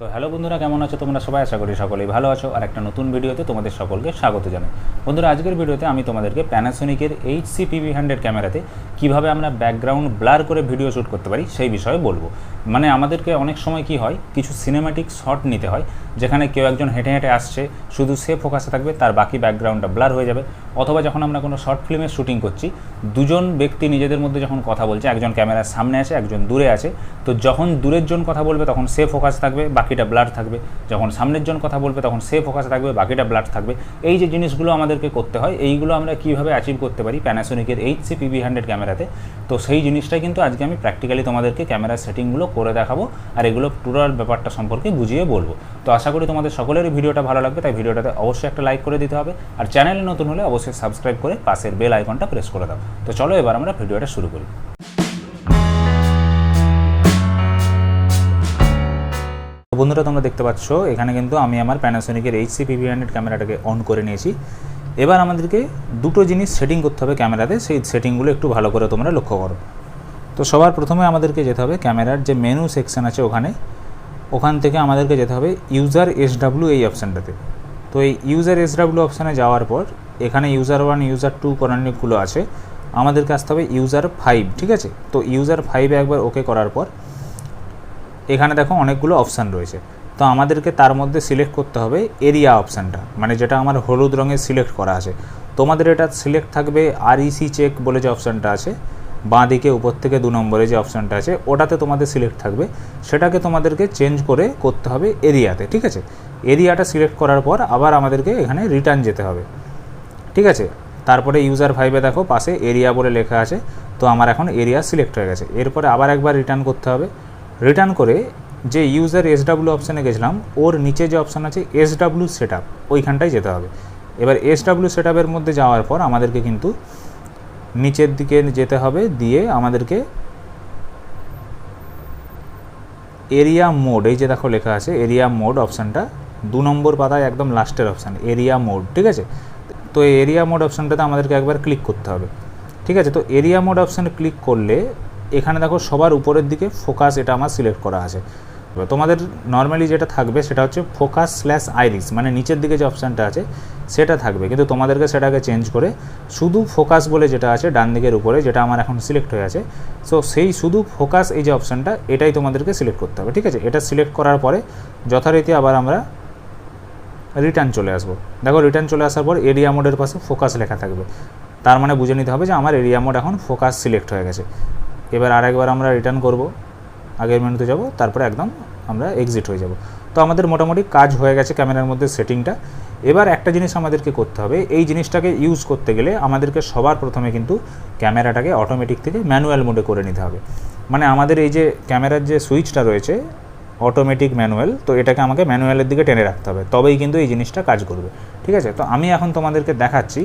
তো হ্যালো বন্ধুরা, কেমন আছো? তোমরা সবাই আশা করি সকলেই ভালো আছো। আর একটা নতুন ভিডিওতে তোমাদের সকলকে স্বাগত জানাই। বন্ধুরা, আজকের ভিডিওতে আমি তোমাদেরকে প্যানাসোনিকের এইচ সি পিভি হান্ড্রেড ক্যামেরাতে কীভাবে আমরা ব্যাকগ্রাউন্ড ব্লার করে ভিডিও শ্যুট করতে পারি সেই বিষয়ে বলব। মানে আমাদেরকে অনেক সময় কি হয়, কিছু সিনেমাটিক শট নিতে হয়, যেখানে কেউ একজন হেঁটে হেঁটে আসছে, শুধু সে ফোকাসে থাকবে, তার বাকি ব্যাকগ্রাউন্ডটা ব্লার হয়ে যাবে। অথবা যখন আমরা কোনো শর্ট ফিল্মের শুটিং করছি, দুজন ব্যক্তি নিজেদের মধ্যে যখন কথা বলছে, একজন ক্যামেরার সামনে আছে, একজন দূরে আছে, তো যখন দূরের জন কথা বলবে, তখন সে ফোকাস থাকবে বাকিটা ব্লার থাকবে। যখন সামনের জন কথা বলবে, তখন সে ফোকাসে থাকবে, বাকিটা ব্লার থাকবে। এই যে জিনিসগুলো আমাদেরকে করতে হয়, এইগুলো আমরা কীভাবে অ্যাচিভ করতে পারি প্যানাসোনিকের এইচ সি পিভি হান্ড্রেড ক্যামেরাতে তো সেই জিনিসটাই কিন্তু আজকে আমি প্র্যাকটিক্যালি তোমাদেরকে ক্যামেরার সেটিংগুলো করে দেখাবো আর এগুলো টোটাল ব্যাপারটা সম্পর্কে বুঝিয়ে বলব। তো আশা করি তোমাদের সকলেরই ভিডিওটা ভালো লাগবে, তাই ভিডিওটাতে অবশ্যই একটা লাইক করে দিতে হবে। আর চ্যানেলে নতুন হলে অবশ্যই সাবস্ক্রাইব করে পাশের বেল আইকনটা প্রেস করে দাও। তো চলো এবার আমরা ভিডিওটা শুরু করি। বন্ধুরা, তোমরা দেখতে পাচ্ছ, এখানে কিন্তু আমি আমার প্যানাসোনিকের এইচসি পিভি হান্ড্রেড ক্যামেরাটাকে অন করে নিয়েছি। এবার আমাদেরকে দুটো জিনিস সেটিং করতে হবে ক্যামেরাতে সেই সেটিংগুলো একটু ভালো করে তোমরা লক্ষ্য করো। তো সবার প্রথমে আমাদেরকে যেতে হবে ক্যামেরার যে মেনু সেকশন আছে ওখানে, ওখান থেকে আমাদেরকে যেতে হবে ইউজার এসডাব্লিউ এই অপশানটাতে তো এই ইউজার এসডাব্লিউ অপশানে যাওয়ার পর, এখানে ইউজার ওয়ান ইউজার টু করানিকগুলো আছে। আমাদেরকে আসতে হবে ইউজার ফাইভ ঠিক আছে? তো ইউজার ফাইভে একবার ওকে করার পর এখানে দেখো অনেকগুলো অপশান রয়েছে। তো আমাদেরকে তার মধ্যে সিলেক্ট করতে হবে এরিয়া অপশানটা মানে যেটা আমার হলুদ রঙের সিলেক্ট করা আছে। তোমাদের এটা সিলেক্ট থাকবে আর ইসি চেক বলে যে অপশানটা আছে, বাঁ দিকে উপর থেকে দু নম্বরে যে অপশানটা আছে, ওটাতে তোমাদের সিলেক্ট থাকবে। সেটাকে তোমাদেরকে চেঞ্জ করে করতে হবে এরিয়াতে ঠিক আছে? এরিয়াটা সিলেক্ট করার পর আবার আমাদেরকে এখানে রিটার্ন যেতে হবে। ঠিক আছে? তারপরে ইউজার ফাইভে দেখো, পাশে এরিয়া বলে লেখা আছে, তো আমার এখন এরিয়া সিলেক্ট হয়ে গেছে। এরপরে আবার একবার রিটার্ন করতে হবে। রিটার্ন করে যে ইউজার এসডাব্লিউ অপশানে গেছিলাম, ওর নিচে যে অপশান আছে এসডাব্লিউ সেট আপ ওইখানটায় যেতে হবে। এবার এসডাব্লিউ সেট আপের মধ্যে যাওয়ার পর আমাদেরকে কিন্তু নিচের দিকে যেতে হবে, দিয়ে আমাদেরকে এরিয়া মোড এই যে দেখো লেখা আছে এরিয়া মোড অপশানটা দু নম্বর পাতায় একদম লাস্টের অপশান এরিয়া মোড ঠিক আছে? তো এরিয়া মোড অপশানটাতে আমাদেরকে একবার ক্লিক করতে হবে। ঠিক আছে? তো এরিয়া মোড অপশানে ক্লিক করলে এখানে দেখো সবার উপরের দিকে ফোকাস এটা আমার সিলেক্ট করা আছে। তোমাদের নর্মালি যেটা থাকবে সেটা হচ্ছে ফোকাস স্ল্যাশ আইরিস মানে নিচের দিকে যে অপশানটা আছে, সেটা থাকবে। কিন্তু তোমাদেরকে সেটাকে চেঞ্জ করে শুধু ফোকাস বলে যেটা আছে ডান দিকের উপরে, যেটা আমার এখন সিলেক্ট হয়ে আছে। সো সেই শুধু ফোকাস এই যে অপশানটা এটাই তোমাদেরকে সিলেক্ট করতে হবে, ঠিক আছে? এটা সিলেক্ট করার পরে যথারীতি আবার আমরা রিটার্ন চলে আসব। দেখো রিটার্ন চলে আসার পর এরিয়া মোডের পাশে ফোকাস লেখা থাকবে। তার মানে বুঝে নিতে হবে যে আমার এরিয়া মোড এখন ফোকাস সিলেক্ট হয়ে গেছে। এবার আর একবার আমরা রিটার্ন করব। আগের মেনুতে যাব, তারপরে একদম আমরা এক্সিট হয়ে যাব। তো আমাদের মোটামুটি কাজ হয়ে গেছে ক্যামেরার মধ্যে সেটিংটা এবার একটা জিনিস আমাদেরকে করতে হবে, এই জিনিসটাকে ইউজ করতে গেলে আমাদেরকে সবার প্রথমে কিন্তু ক্যামেরাটাকে অটোমেটিক থেকে ম্যানুয়াল মোডে করে নিতে হবে। মানে আমাদের এই যে ক্যামেরার যে সুইচটা রয়েছে অটোমেটিক ম্যানুয়াল তো এটাকে আমাকে ম্যানুয়ালের দিকে টেনে রাখতে হবে। তবেই কিন্তু এই জিনিসটা কাজ করবে। ঠিক আছে? তো আমি এখন তোমাদেরকে দেখাচ্ছি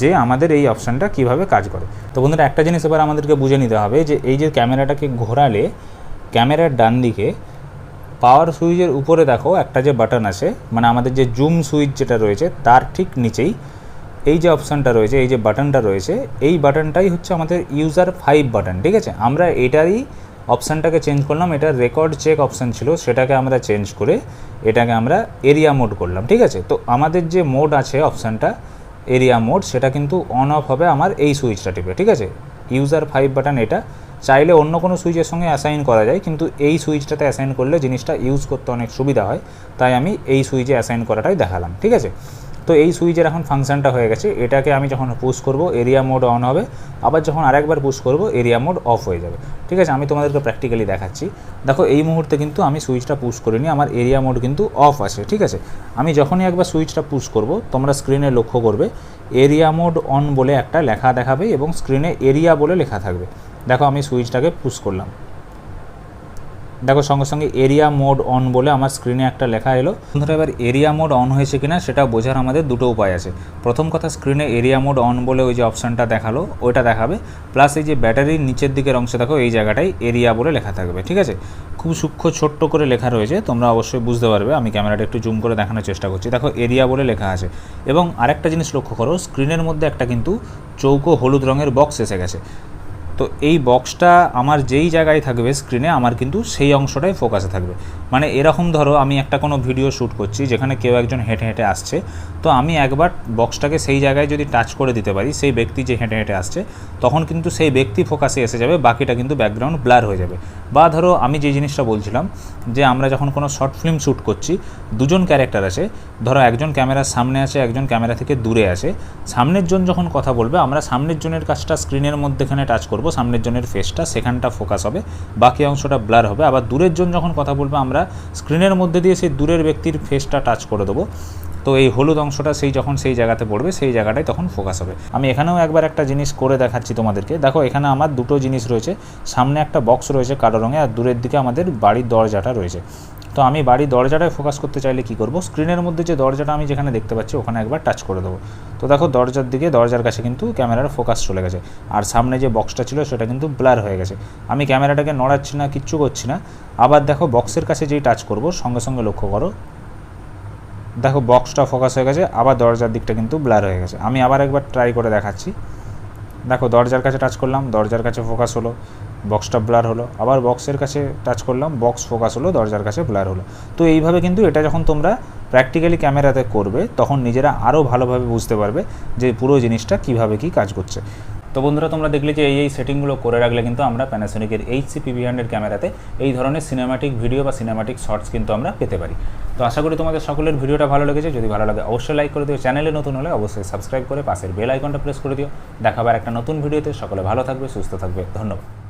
যে আমাদের এই অপশানটা কীভাবে কাজ করে। তো বন্ধুরা, একটা জিনিস এবার আমাদেরকে বুঝে নিতে হবে যে এই যে ক্যামেরাটাকে ঘোরালে, ক্যামেরার ডান দিকে পাওয়ার সুইচের উপরে দেখো একটা যে বাটন আছে মানে আমাদের যে জুম সুইচ যেটা রয়েছে, তার ঠিক নিচেই এই যে অপশানটা রয়েছে, এই যে বাটনটা রয়েছে, এই বাটনটাই হচ্ছে আমাদের ইউজার ফাইভ বাটন ঠিক আছে? আমরা এটারই অপশানটাকে চেঞ্জ করলাম, এটা রেকর্ড চেক অপশান ছিল, সেটাকে আমরা চেঞ্জ করে এটাকে আমরা এরিয়া মোড করলাম, ঠিক আছে? তো আমাদের যে মোড আছে অপশানটা এরিয়া মোড সেটা কিন্তু অন অফ হবে আমার এই সুইচটা টিপে, ঠিক আছে? ইউজার ফাইভ বাটন এটা। চাইলে অন্য কোনো সুইচের সঙ্গে অ্যাসাইন করা যায়, কিন্তু এই সুইচটাতে অ্যাসাইন করলে জিনিসটা ইউজ করতে অনেক সুবিধা হয়। তাই আমি এই সুইচে অ্যাসাইন করাটাই দেখালাম, ঠিক আছে? তো এই সুইচের এখন ফাংশনটা হয়ে গেছে। এটাকে আমি যখন পুশ করব এরিয়া মোড অন হবে। আবার যখন আরেকবার পুশ করব এরিয়া মোড অফ হয়ে যাবে। ঠিক আছে? আমি তোমাদেরকে প্র্যাকটিক্যালি দেখাচ্ছি। দেখো, এই মুহূর্তে কিন্তু আমি সুইচটা পুশ করিনি, আমার এরিয়া মোড কিন্তু অফ আছে। ঠিক আছে? আমি যখনই একবার সুইচটা পুশ করব, তোমরা স্ক্রিনে লক্ষ্য করবে এরিয়া মোড অন বলে একটা লেখা দেখাবে এবং স্ক্রিনে এরিয়া বলে লেখা থাকবে। দেখো, আমি সুইচটাকে পুশ করলাম। দেখো, সঙ্গে সঙ্গে এরিয়া মোড অন বলে আমার স্ক্রিনে একটা লেখা এলো। বন্ধুরা এবার এরিয়া মোড অন হয়েছে কিনা সেটা বোঝার আমাদের দুটো উপায় আছে। প্রথম কথা স্ক্রিনে এরিয়া মোড অন বলে ওই যে অপশানটা দেখাল, ওইটা দেখাবে। প্লাস এই যে ব্যাটারির নিচের দিকের অংশে, দেখো, এই জায়গাটায় এরিয়া বলে লেখা থাকবে, ঠিক আছে? খুব সূক্ষ্ম ছোট্ট করে লেখা রয়েছে, তোমরা অবশ্যই বুঝতে পারবে। আমি ক্যামেরাটা একটু জুম করে দেখানোর চেষ্টা করছি। দেখো এরিয়া বলে লেখা আছে। এবং আরেকটা জিনিস লক্ষ্য করো স্ক্রিনের মধ্যে একটা কিন্তু চৌকো হলুদ রঙের বক্স এসে গেছে। তো এই বক্সটা আমার যেই জায়গায় থাকবে স্ক্রিনে আমার কিন্তু সেই অংশটাই ফোকাসে থাকবে। মানে এরকম ধরো, আমি একটা কোনো ভিডিও শ্যুট করছি, যেখানে কেউ একজন হেঁটে হেঁটে আসছে, তো আমি একবার বক্সটাকে সেই জায়গায় যদি টাচ করে দিতে পারি, সেই ব্যক্তি যে হেঁটে হেঁটে আসছে, তখন কিন্তু সেই ব্যক্তি ফোকাসে এসে যাবে, বাকিটা কিন্তু ব্যাকগ্রাউন্ড ব্লার হয়ে যাবে। বা ধরো, আমি যে জিনিসটা বলছিলাম, যে আমরা যখন কোনো শর্ট ফিল্ম শ্যুট করছি, দুজন ক্যারেক্টার আছে, ধরো একজন ক্যামেরার সামনে আছে, একজন ক্যামেরা থেকে দূরে আছে, সামনের জন যখন কথা বলবে, আমরা সামনের জনের কাজটা স্ক্রিনের মধ্যেখানে টাচ করব, সামনের জনের ফেসটা সেখানটা ফোকাস হবে, বাকি অংশটা ব্লার হবে। আবার দূরের জন যখন কথা বলবে, আমরা স্ক্রিনের মধ্যে দিয়ে সেই দূরের ব্যক্তির ফেসটা টাচ করে দেবো। তো এই হলুদ অংশটা সেই যখন সেই জায়গাতে পড়বে, সেই জায়গাটাই তখন ফোকাস হবে। আমি এখানেও একবার একটা জিনিস করে দেখাচ্ছি তোমাদেরকে। দেখো, এখানে আমার দুটো জিনিস রয়েছে। সামনে একটা বক্স রয়েছে কালো রঙে, আর দূরের দিকে আমাদের বাড়ির দরজাটা রয়েছে। তো আমি বাড়ির দরজাটায় ফোকাস করতে চাইলে কি করব? স্ক্রিনের মধ্যে যে দরজাটা আমি যেখানে দেখতে পাচ্ছি, ওখানে একবার টাচ করে দেবো। তো দেখো, দরজার দিকে, দরজার কাছে কিন্তু ক্যামেরার ফোকাস চলে গেছে। আর সামনে যে বক্সটা ছিল, সেটা কিন্তু ব্লার হয়ে গেছে। আমি ক্যামেরাটাকে নড়াচ্ছি না, কিচ্ছু করছি না। আবার দেখো বক্সের কাছে যেই টাচ করব, সঙ্গে সঙ্গে লক্ষ্য করো। দেখো বক্সটা ফোকাস হয়ে গেছে, আবার দরজার দিকটা কিন্তু ব্লার হয়ে গেছে। আমি আবার একবার ট্রাই করে দেখাচ্ছি। দেখো, দরজার কাছে টাচ করলাম, দরজার কাছে ফোকাস হলো। বক্সটা ব্লার হলো। আবার বক্সের কাছে টাচ করলাম বক্স ফোকাস হলো, দরজার কাছে ব্লার হলো। তো এইভাবে কিন্তু এটা যখন তোমরা প্র্যাকটিক্যালি ক্যামেরাতে করবে, তখন নিজেরা আরও ভালোভাবে বুঝতে পারবে যে পুরো জিনিসটা কীভাবে কি কাজ করছে। তো বন্ধুরা, তোমরা দেখলে যে এই এই সেটিংগুলো করে রাখলে কিন্তু আমরা প্যানাসোনিকের এইচ সি পিভি হান্ড্রেড ক্যামেরাতে এই ধরনের সিনেমাটিক ভিডিও বা সিনেমাটিক শর্টস কিন্তু আমরা পেতে পারি। তো আশা করি তোমাদের সকলের ভিডিওটা ভালো লেগেছে। যদি ভালো লাগে, অবশ্যই লাইক করে দিও। চ্যানেলে নতুন হলে অবশ্যই সাবস্ক্রাইব করে পাশের বেল আইকনটা প্রেস করে দিও। দেখাবার একটা নতুন ভিডিওতে সকলে ভালো থাকবে, সুস্থ থাকবে। ধন্যবাদ।